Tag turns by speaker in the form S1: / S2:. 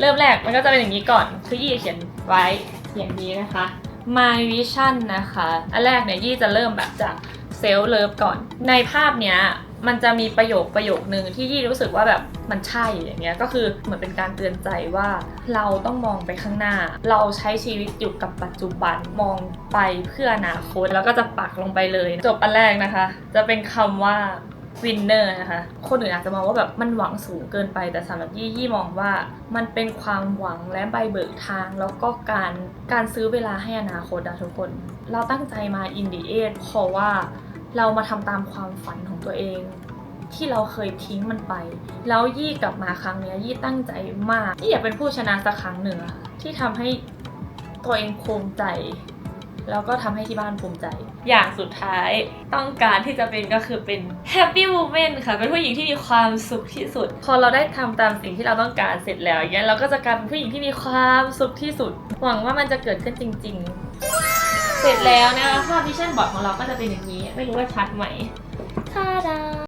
S1: เริ่มแรกมันก็จะเป็นอย่างนี้ก่อน คือยี่เขียนไว้อย่างนี้นะคะ my vision นะคะ อันแรกเนี่ยยี่จะเริ่มแบบจาก self love ก่อน ในภาพเนี้ยมันจะมีประโยคประโยคนึงที่ยี่รู้สึกว่าแบบมันใช่อย่างเงี้ยก็คือเหมือนเป็นการเตือนใจว่าเราต้องมองไปข้างหน้า เราใช้ชีวิตอยู่กับปัจจุบันมองไปเพื่ออนาคตแล้วก็จะปักลงไปเลย จบอันแรกนะคะ จะเป็นคำว่า วินเนอร์นะคะ คนอื่นอาจจะมองว่าแบบมันหวังสูงเกินไป แต่สำหรับยี่ยี่มองว่ามันเป็นความหวังและใบเบิกทาง แล้วก็การการซื้อเวลาให้อนาคตอะทุกคน เราตั้งใจมาอินดีเอเพราะว่าเรามาทำตามความฝันของตัวเอง ที่เราเคยทิ้งมันไป แล้วยี่กลับมาครั้งนี้ยี่ตั้งใจมากยี่อยากเป็นผู้ชนะสักครั้งหนึ่งที่ทำให้ตัวเองภูมิใจ แล้วก็ทำให้ที่บ้านภูมิใจ อย่างสุดท้ายต้องการที่จะเป็นก็คือเป็น happy woman ค่ะ เป็นผู้หญิงที่มีความสุขที่สุด พอเราได้ทำตามสิ่งที่เราต้องการเสร็จแล้วเนี่ยเราก็จะกลายเป็นผู้หญิงที่มีความสุขที่สุด หวังว่ามันจะเกิดขึ้นจริง ๆ เสร็จแล้วนะคะภาพวิชั่นบอร์ดของเราก็จะเป็นอย่างนี้ ไม่รู้ว่าชัดไหมท่าดา